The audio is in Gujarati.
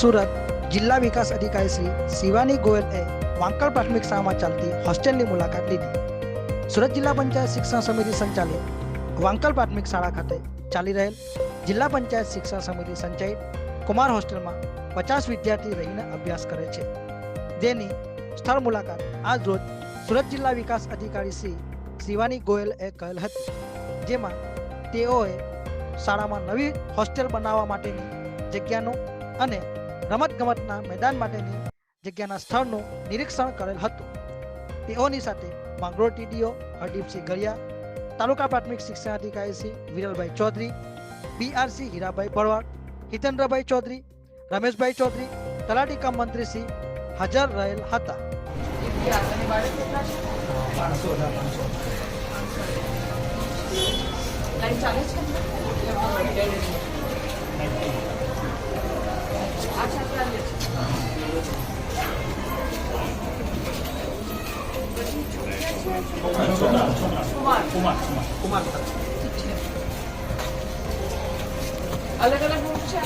સુરત જિલ્લા વિકાસ અધિકારી શ્રી શિવાની ગોયલે વાંકલ પ્રાથમિક શાળામાં ચાલતી હોસ્ટેલની મુલાકાત લીધી. સુરત જિલ્લા પંચાયત શિક્ષણ સમિતિ સંચાલિત વાંકલ પ્રાથમિક શાળા ખાતે ચાલી રહેલ જિલ્લા પંચાયત શિક્ષણ સમિતિ સંચાલિત કુમાર હોસ્ટેલમાં પચાસ વિદ્યાર્થી રહીને અભ્યાસ કરે છે. જેની સ્થળ મુલાકાત આજ રોજ સુરત જિલ્લા વિકાસ અધિકારી શ્રી શિવાની ગોયલે કહેલ હતી. જેમાં તેઓએ શાળામાં નવી હોસ્ટેલ બનાવવા માટેની જગ્યાનું અને રમતગમતના મેદાન માટેની જગ્યાના સ્થળનું નિરીક્ષણ કરેલ હતું. તેઓની સાથે માંગરોળ ટીડીઓ હરદીપસિંહ ગળિયા, તાલુકા પ્રાથમિક શિક્ષણ અધિકારી શ્રી વિરલભાઈ ચૌધરી, બીઆરસી હીરાભાઈ ભરવાડ, હિતેન્દ્રભાઈ ચૌધરી, રમેશભાઈ ચૌધરી, તલાટી કમ મંત્રી શ્રી હાજર રહેલ હતા. ચાલે છે? કુમાર અલગ અલગ રૂમ છે